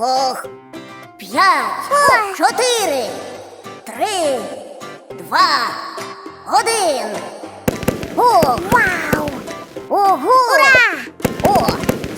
Хох-хох. П'ять, чотири, три, два, один. О, вау! Ого! Ура! О,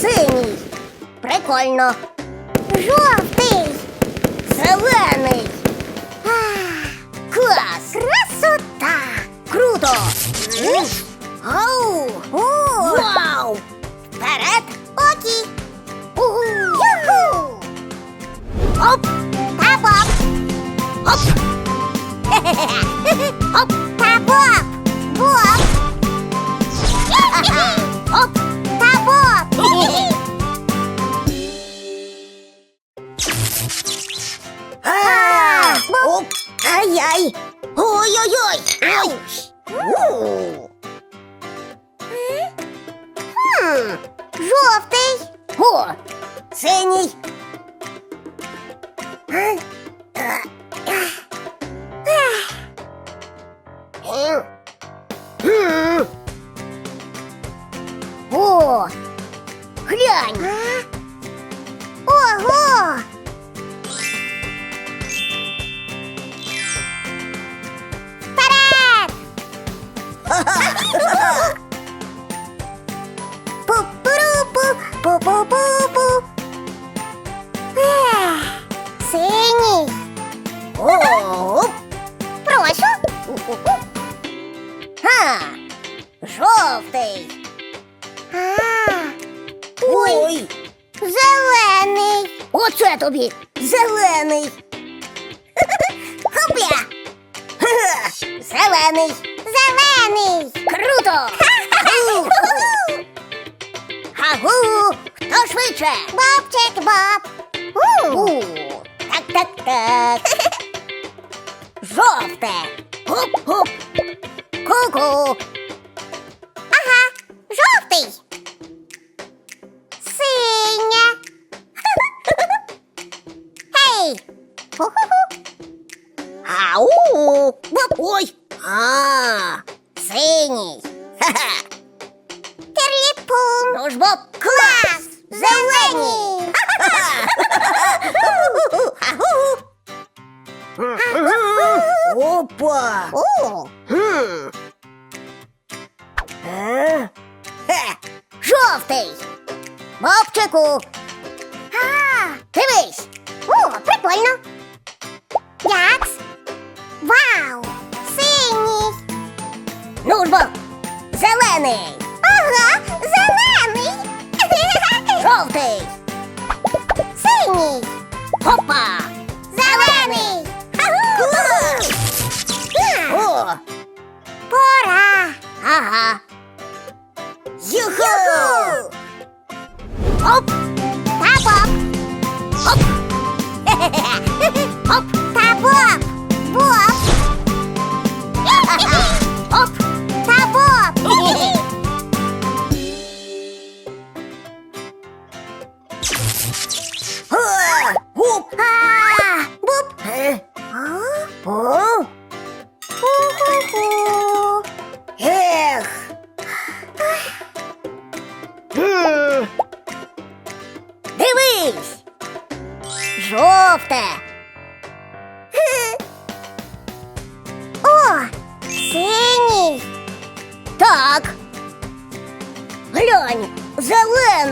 синій. Прикольно. Жовтий. Зелений. Клас! Красота! Круто! Ау! Вау! Вперед! Окей! Юху! Оп! Та боп! Оп! Оп! Та боп! Боп! Оп! Та боп! А! Оп! Ай-яй! Ой-ой-ой! Ай! У! Хм, Жовтий. О, синій. О, глянь. Оце тобі зелений. Хопля. Зелений. Зелений. Круто. Агу, хто швидше? Бобчик Боб. У, так, так, так. Жовте. Гуп-гуп. Ку-ку. А, синій. Ха-ха. Ну ж, Боб, клас! Зелені! Опа! О! Е? Хе! Жовтий! Бобчику! А, дивись! О, прикольно! Якс! Вау! Синій! Ну ж бо! Зелений! Ага, зелений! Жовтий! Синій! Опа! Зелений! О! Пора! Ага! Юху! Оп! Та-боп! Оп! Оп!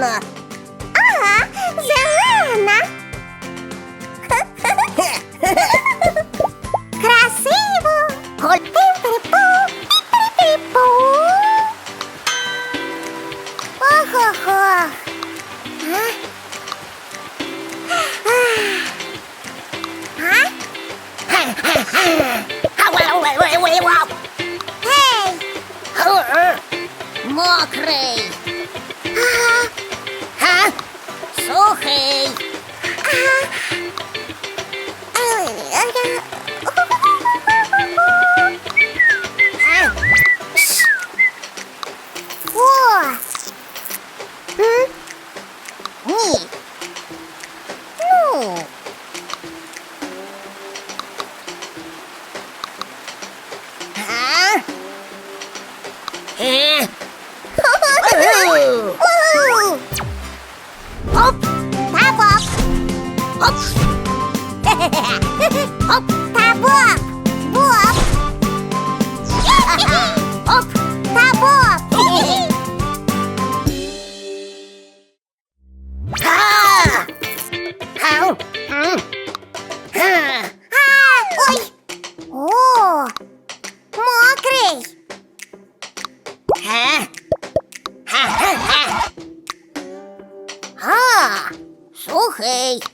зелена. Ага, зелена. Красиво. Пім-пі-пу, пі-пі-пу. Ого-го. А? А? Гей! Мокрий. Ага. Боб! Боб! Ага. Оп! Та Боб! А, ой! О! Мокрий! А, сухий!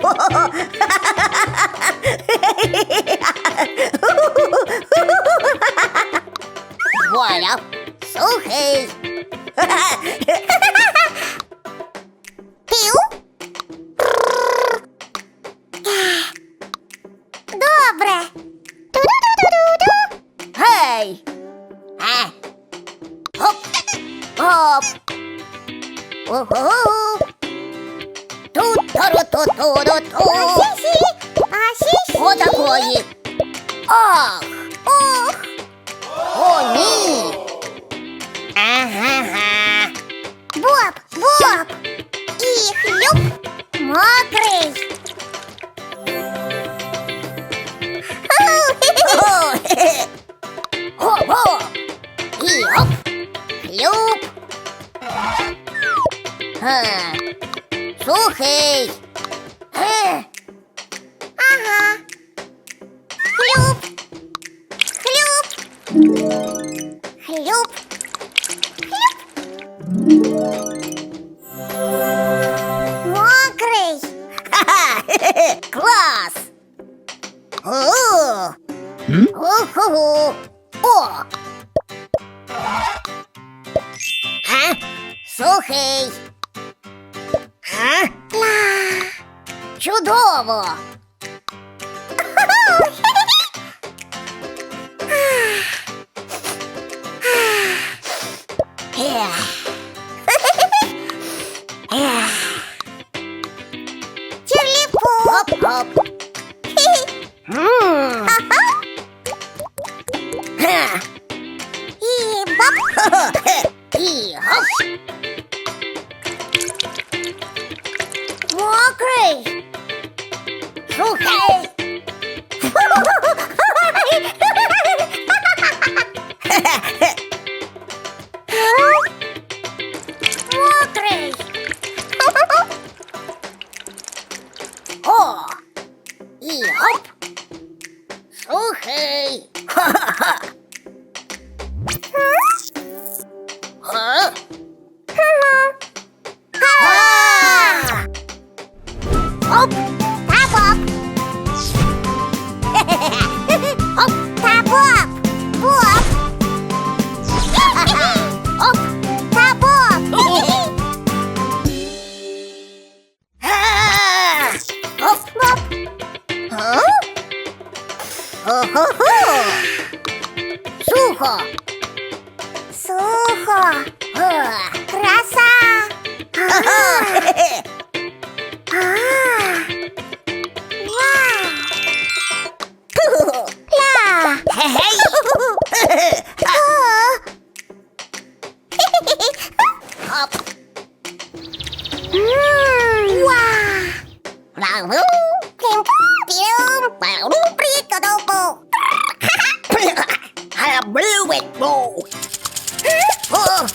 Вуаля! Сухий! сухий. А? Чудово. Терлипоп. Оп-оп. Сухий! Мокрий! О! І гоп! Сухо! Краса! Вау! Ля! Хоп! Вау! I blew it, boo. Oh!